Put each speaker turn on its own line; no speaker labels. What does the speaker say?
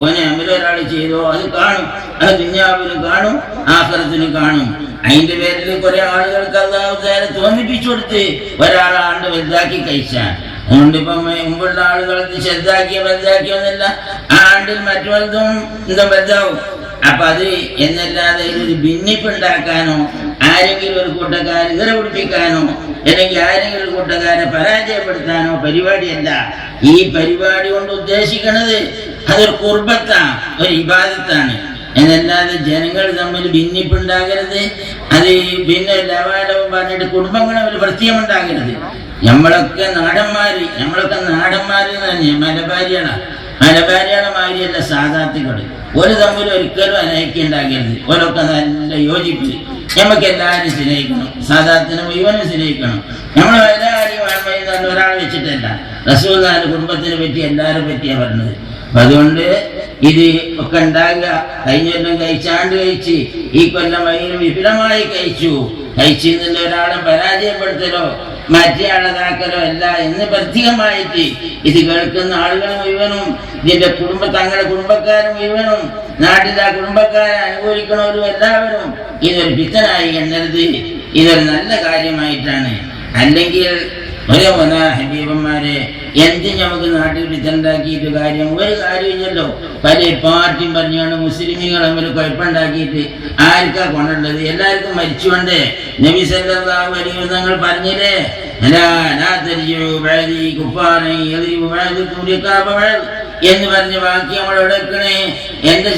ഓനെ അമലൊരാൾ ചെയ്തോ അത് കാണും. അത് ദുഞ്ഞാവിന് കാണും ആഹ്റത്തിന് കാണും. അതിന്റെ പേരിൽ കുറെ ആളുകൾക്ക് അള്ളാഹുദാരെ തോന്നിപ്പിച്ചു കൊടുത്ത് ഒരാളാണ്ട് വലുതാക്കി കഴിച്ചാൽ അതുകൊണ്ട് ഇപ്പം മുമ്പുള്ള ആളുകൾക്ക് ചെറുതാക്കിയ വലുതാക്കിയൊന്നല്ല ആ ആണ്ടിൽ മറ്റു വലുതും എന്താ വലുതാവും. അപ്പൊ അത് എന്നല്ലാതെ ഒരു ഭിന്നിപ്പുണ്ടാക്കാനോ ആരെങ്കിലും ഒരു കൂട്ടക്കാരെ ഇതര പിടിപ്പിക്കാനോ അല്ലെങ്കിൽ ആരെങ്കിലും ഒരു കൂട്ടക്കാരെ പരാജയപ്പെടുത്താനോ പരിപാടിയല്ല. ഈ പരിപാടി കൊണ്ട് ഉദ്ദേശിക്കുന്നത് അതൊരു കുർബത്താണ് ഒരു ഇബാദത്താണ്. എന്നല്ലാതെ ജനങ്ങൾ തമ്മിൽ ഭിന്നിപ്പുണ്ടാകരുത്. അത് പിന്നെ ലവാലവും പറഞ്ഞിട്ട് കുടുംബങ്ങളെ ഒരു പ്രത്യേകമുണ്ടാകരുത്. നമ്മളൊക്കെ നാടന്മാര് നമ്മളൊക്കെ നാടന്മാര് തന്നെ മലബാരിയാണ് മലബാരിയാണ് മാതിരിയല്ല ഒരു തമ്മിൽ ഒരിക്കലും അനയിക്കുണ്ടാകരുത് ഓരൊക്കെ നല്ല യോജിപ്പ് നമുക്ക് എല്ലാവരും സ്നേഹിക്കണം. സാധാരണ മുഴുവനും സ്നേഹിക്കണം. നമ്മൾ എല്ലാവരെയും വേണമെന്ന് ഒരാളെ വെച്ചിട്ടല്ല. റസൂൽ കുടുംബത്തിനെ പറ്റി എല്ലാവരെ പറ്റിയാണ് പറഞ്ഞത്. അതുകൊണ്ട് ഇത് ഒക്കെ ഉണ്ടാകുക കഴിഞ്ഞ കൊല്ലം കഴിച്ചാണ്ട് കഴിച്ച് ഈ കൊല്ലം അതിന് വിപുലമായി കഴിച്ചു. കഴിച്ചു എന്നുള്ള ഒരാളെ പരാജയപ്പെടുത്തലോ മറ്റേ ആളതാക്കലോ അല്ല എന്ന് പ്രത്യേകമായിട്ട് ഇത് കേൾക്കുന്ന ആളുകൾ മുഴുവനും ഇതിന്റെ കുടുംബ തങ്ങളുടെ കുടുംബക്കാരും മുഴുവനും നാട്ടിലെ കുടുംബക്കാരെ അനുകൂലിക്കണവരും എല്ലാവരും ഇതൊരു പിത്തനായി എണ്ണരുത്. ഇതൊരു നല്ല കാര്യമായിട്ടാണ്. അല്ലെങ്കിൽ ഒരേ ഒന്ന ഹബീബന്മാരെ എന്ത് നമുക്ക് നാട്ടിൽ പിത്തണ്ടാക്കിയിട്ട് കാര്യം ഒരു കാര്യമില്ലല്ലോ പല പാർട്ടിയും പറഞ്ഞാണ് മുസ്ലിമുകൾ തമ്മിൽ കുഴപ്പമുണ്ടാക്കിയിട്ട് ആർക്കാ കൊണ്ടുള്ളത്? എല്ലാവർക്കും മരിച്ചുകൊണ്ടേ. നബി സല്ലല്ലാഹു അലൈഹി പറഞ്ഞില്ലേ? എന്ന് പറഞ്ഞ വാക്യം നമ്മൾ എടുക്കണേ. എന്റെ